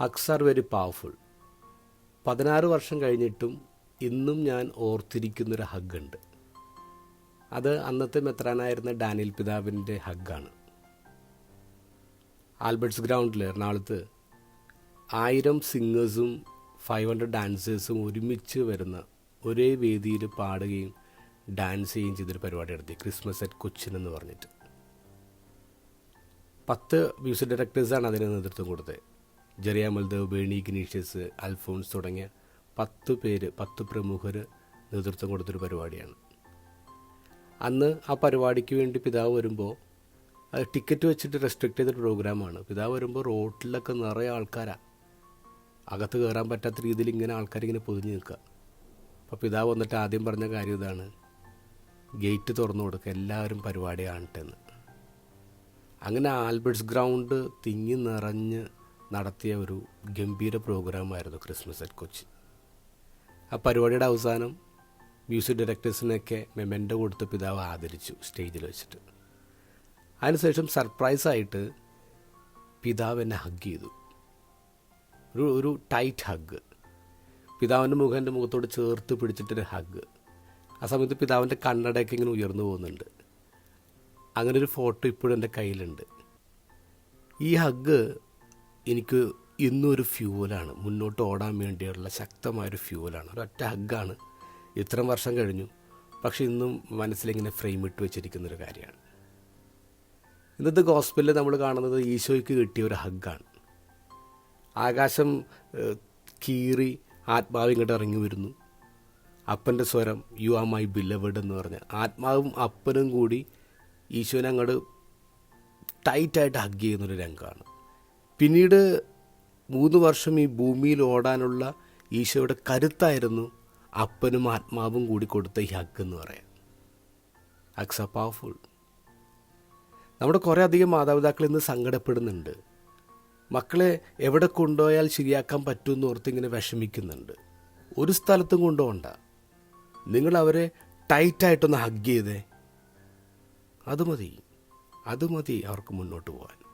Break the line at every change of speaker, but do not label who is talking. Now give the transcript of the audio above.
Hugs are very powerful. പതിനാറ് വർഷം കഴിഞ്ഞിട്ടും ഇന്നും ഞാൻ ഓർത്തിരിക്കുന്നൊരു ഹഗ്ഗുണ്ട്. അത് അന്നത്തെ മെത്രാനായിരുന്ന ഡാനിയൽ പിതാവിന്റെ ഹഗ്ഗാണ്. ആൽബർട്ട്സ് ഗ്രൗണ്ടിൽ എറണാകുളത്ത് ആയിരം സിംഗേഴ്സും ഫൈവ് ഹൺഡ്രഡ് ഡാൻസേഴ്സും ഒരുമിച്ച് വരുന്ന ഒരേ വേദിയിൽ പാടുകയും ഡാൻസ് ചെയ്യുകയും ചെയ്തൊരു പരിപാടി നടത്തി. ക്രിസ്മസ് അറ്റ് കൊച്ചിൻ എന്ന് പറഞ്ഞിട്ട്. പത്ത് മ്യൂസിക് ഡയറക്ടേഴ്സാണ് അതിന് നേതൃത്വം കൊടുത്തത്. ജെറിയ മൽദേവ് ബേണി ഗിനീഷ്യസ് അൽഫോൺസ് തുടങ്ങിയ പത്ത് പേര് പത്ത് പ്രമുഖർ നേതൃത്വം കൊടുത്തൊരു പരിപാടിയാണ്. അന്ന് ആ പരിപാടിക്ക് വേണ്ടി പിതാവ് വരുമ്പോൾ അത് ടിക്കറ്റ് വെച്ചിട്ട് റെസ്ട്രിക്റ്റ് ചെയ്തൊരു പ്രോഗ്രാമാണ് പിതാവ് വരുമ്പോൾ റോട്ടിലൊക്കെ നിറയെ ആൾക്കാരാണ് അകത്ത് കയറാൻ പറ്റാത്ത രീതിയിൽ ഇങ്ങനെ ആൾക്കാരിങ്ങനെ പൊതിഞ്ഞ് നിൽക്കുക അപ്പോൾ പിതാവ് വന്നിട്ട് ആദ്യം പറഞ്ഞ കാര്യം ഇതാണ്. ഗേറ്റ് തുറന്നു കൊടുക്കുക എല്ലാവരും പരിപാടി കാണട്ടെന്ന്. അങ്ങനെ ആൽബർട്സ് ഗ്രൗണ്ട് തിങ്ങി നിറഞ്ഞ് നടത്തിയ ഒരു ഗംഭീര പ്രോഗ്രാമായിരുന്നു ക്രിസ്മസ് അറ്റ് കൊച്ചി ആ പരിപാടിയുടെ അവസാനം മ്യൂസിക് ഡയറക്ടേഴ്സിനൊക്കെ മെമെന്റോ കൊടുത്ത് പിതാവ് ആദരിച്ചു സ്റ്റേജിൽ വെച്ചിട്ട്. അതിനുശേഷം സർപ്രൈസായിട്ട് പിതാവ് എന്നെ ഹഗ് ചെയ്തു. ഒരു ഒരു ടൈറ്റ് ഹഗ് പിതാവിന്റെ മുഖം എന്റെ മുഖത്തോട് ചേർത്ത് പിടിച്ചിട്ടൊരു ഹഗ് ആ സമയത്ത് പിതാവിന്റെ കണ്ണടയൊക്കെ ഇങ്ങനെ ഉയർന്നു പോകുന്നുണ്ട്. അങ്ങനെ ഒരു ഫോട്ടോ ഇപ്പോഴും എന്റെ കയ്യിലുണ്ട്. ഈ ഹഗ് എനിക്ക് ഇന്നും ഒരു ഫ്യൂവലാണ് മുന്നോട്ട് ഓടാൻ വേണ്ടിയുള്ള ശക്തമായൊരു ഫ്യൂവലാണ് ഒരൊറ്റ ഹഗ്ഗാണ് ഇത്രയും വർഷം കഴിഞ്ഞു. പക്ഷേ ഇന്നും മനസ്സിലിങ്ങനെ ഫ്രെയിം ഇട്ട് വെച്ചിരിക്കുന്നൊരു കാര്യമാണ്. ഇന്നത്തെ ഗോസ്പലിൽ നമ്മൾ കാണുന്നത് ഈശോയ്ക്ക് കിട്ടിയ ഒരു ഹഗ്ഗാണ് ആകാശം കീറി ആത്മാവ് ഇങ്ങോട്ട് ഇറങ്ങി വരുന്നു. അപ്പന്റെ സ്വരം യു ആർ മൈ ബില്ലവഡ് എന്ന് പറഞ്ഞ് ആത്മാവും അപ്പനും കൂടി ഈശോനെ അങ്ങോട്ട് ടൈറ്റായിട്ട് ഹഗ് ചെയ്യുന്നൊരു രംഗമാണ്. പിന്നീട് മൂന്ന് വർഷം ഈ ഭൂമിയിൽ ഓടാനുള്ള ഈശോയുടെ കരുത്തായിരുന്നു അപ്പനും ആത്മാവും കൂടി കൊടുത്ത ഈ ഹഗ് എന്ന് പറയാം. അക്സ പവർഫുൾ. നമ്മുടെ കുറേ അധികം മാതാപിതാക്കൾ ഇന്ന് സങ്കടപ്പെടുന്നുണ്ട്. മക്കളെ എവിടെ കൊണ്ടുപോയാൽ ശരിയാക്കാൻ പറ്റുമെന്ന് ഓർത്ത് ഇങ്ങനെ വിഷമിക്കുന്നുണ്ട്. ഒരു സ്ഥലത്തും കൊണ്ടുപോകണ്ട. നിങ്ങൾ അവരെ ടൈറ്റായിട്ടൊന്ന് ഹഗ് ചെയ്തേ. അത് മതി. അത് മതി അവർക്ക് മുന്നോട്ട് പോകാൻ.